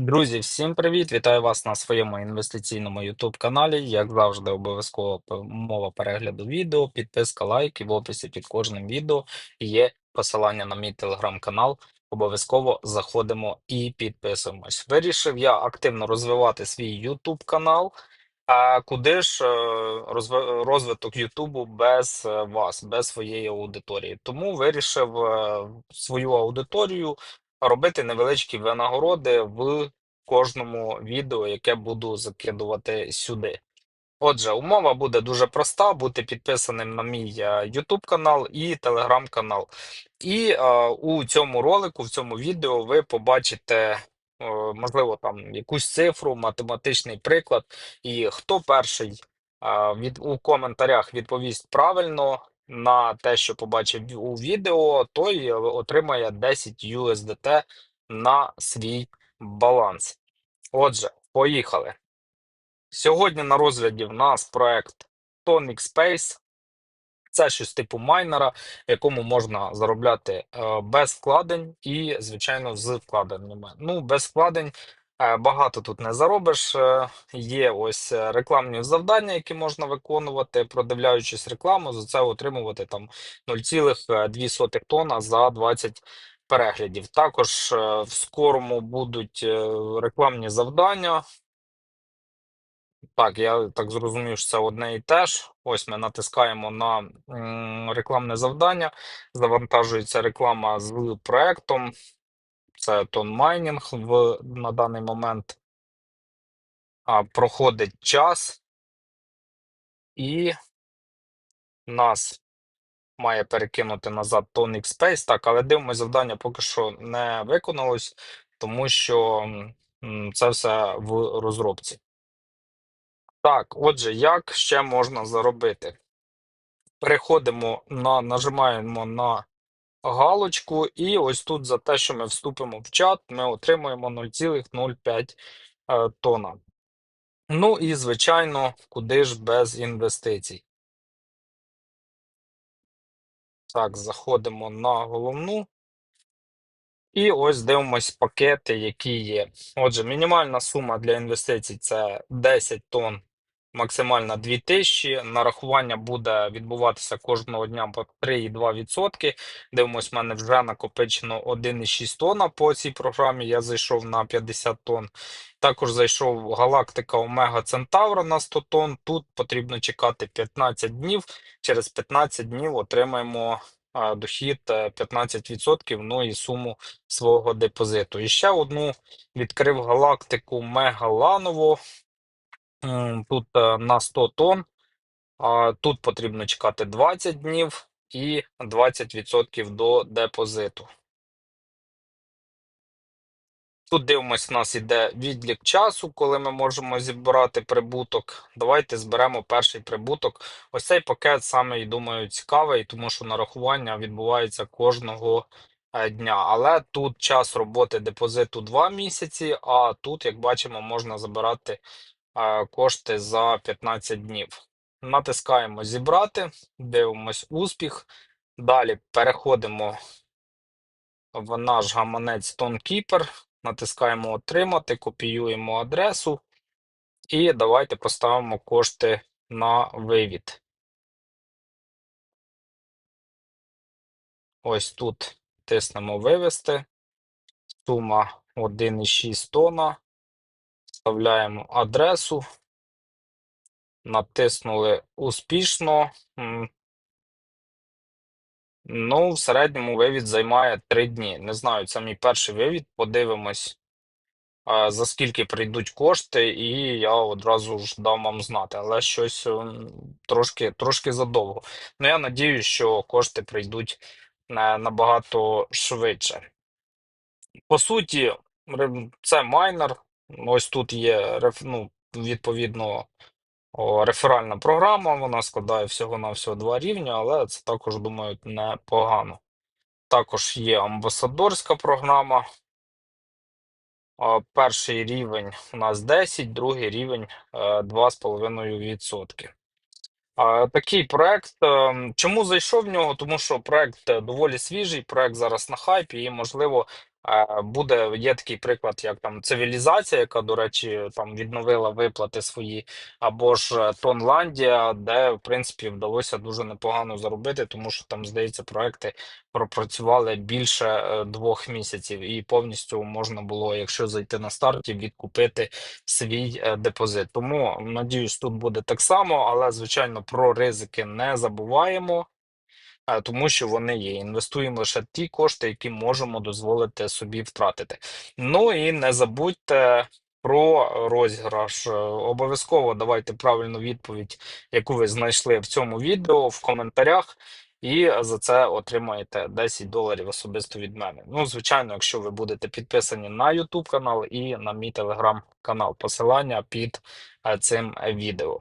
Друзі, всім привіт! Вітаю вас на своєму інвестиційному YouTube каналі. Як завжди, обов'язково мова перегляду відео, підписка, лайк і в описі під кожним відео є посилання на мій телеграм-канал. Обов'язково заходимо і підписуємось. Вирішив я активно розвивати свій YouTube канал. А куди ж е, розви- розвиток Ютубу без е, вас, без своєї аудиторії? Тому вирішив е, свою аудиторію робити невеличкі винагороди в кожному відео, яке буду закидувати сюди. Отже, умова буде дуже проста: бути підписаним на мій е, YouTube канал і Telegram канал. І е, у цьому ролику, в цьому відео, ви побачите, е, можливо, там якусь цифру, математичний приклад. І хто перший е, від, у коментарях відповість правильно на те, що побачив у відео, той отримає 10 USDT на свій баланс. Отже, поїхали. Сьогодні на розгляді в нас проект Tonic Space. Це щось типу майнера, якому можна заробляти е, без вкладень і, звичайно, з вкладеннями. Ну, без вкладень е, багато тут не заробиш. Е, Є ось е, рекламні завдання, які можна виконувати, продивляючись рекламу, за це отримувати там 0,2 тонна за 20 переглядів. Також е, в скорому будуть е, рекламні завдання. Так, я так зрозумів, що це одне і те ж. Ось ми натискаємо на рекламне завдання. Завантажується реклама з проектом. Це тон майнінг в на даний момент. А, проходить час, і нас має перекинути назад Tonic Space. Так, але дивимося, завдання поки що не виконалось, тому що це все в розробці. Так, отже, як ще можна заробити? Переходимо на нажимаємо на галочку, і ось тут за те, що ми вступимо в чат, ми отримуємо 0,05 е, тона. Ну і, звичайно, куди ж без інвестицій. Так, заходимо на головну. І ось дивимось пакети, які є. Отже, мінімальна сума для інвестицій це 10 тонн максимально 2000. Нарахування буде відбуватися кожного дня по 3,2%. Дивимось, в мене вже накопичено 1,6 тонна по цій програмі. Я зайшов на 50 тонн. Також зайшов галактика Омега Центавра на 100 тонн. Тут потрібно чекати 15 днів. Через 15 днів отримаємо дохід е, 15%, ну і суму свого депозиту. І ще одну відкрив галактику Мегаланово. Тут е, на 100 тонн. Тут потрібно чекати 20 днів і 20% до депозиту. Тут дивимось, у нас іде відлік часу, коли ми можемо зібрати прибуток. Давайте зберемо перший прибуток. Ось цей пакет саме, думаю, цікавий, тому що нарахування відбувається кожного е, дня. Але тут час роботи депозиту 2 місяці, а тут, як бачимо, можна забирати кошти за 15 днів. Натискаємо зібрати, дивимось успіх. Далі переходимо в наш гаманець ToneKeeper, натискаємо Отримати, копіюємо адресу і давайте поставимо кошти на вивід. Ось тут тиснемо Вивести. Сума 1,6 тонна. Вставляємо адресу. Натиснули успішно. Ну, в середньому вивід займає 3 дні. Не знаю, це мій перший вивід. Подивимось, за скільки прийдуть кошти, і я одразу ж дам вам знати. Але щось трошки, трошки задовго. Ну, я надію, що кошти прийдуть е, набагато швидше. По суті, це майнер. Ось тут є ну, відповідно реферальна програма. Вона складає всього-навсього два рівні, але це також, думаю, непогано. Також є амбасадорська програма. Перший рівень у нас 10, другий рівень е, 2,5%. Такий проект. е, Чому зайшов в нього? Тому що проект е, доволі свіжий, проект зараз на хайпі, і, можливо, Е, Буде є такий приклад, як там цивілізація, яка, до речі, там відновила виплати свої, або ж е, Тонландія, де в принципі вдалося дуже непогано заробити, тому що там, здається, проекти пропрацювали більше е, двох місяців, і повністю можна було, якщо зайти на старті, відкупити свій е, депозит. Тому надіюсь, тут буде так само, але звичайно про ризики не забуваємо. Тому що вони є. Інвестуємо лише ті кошти, які можемо дозволити собі втратити. Ну і не забудьте про розіграш. Е, Обов'язково давайте правильну відповідь, яку ви знайшли в цьому відео в коментарях. І за це отримаєте 10 доларів особисто від мене. Ну, звичайно, якщо ви будете підписані на YouTube канал і на мій телеграм канал. Посилання під е, цим відео.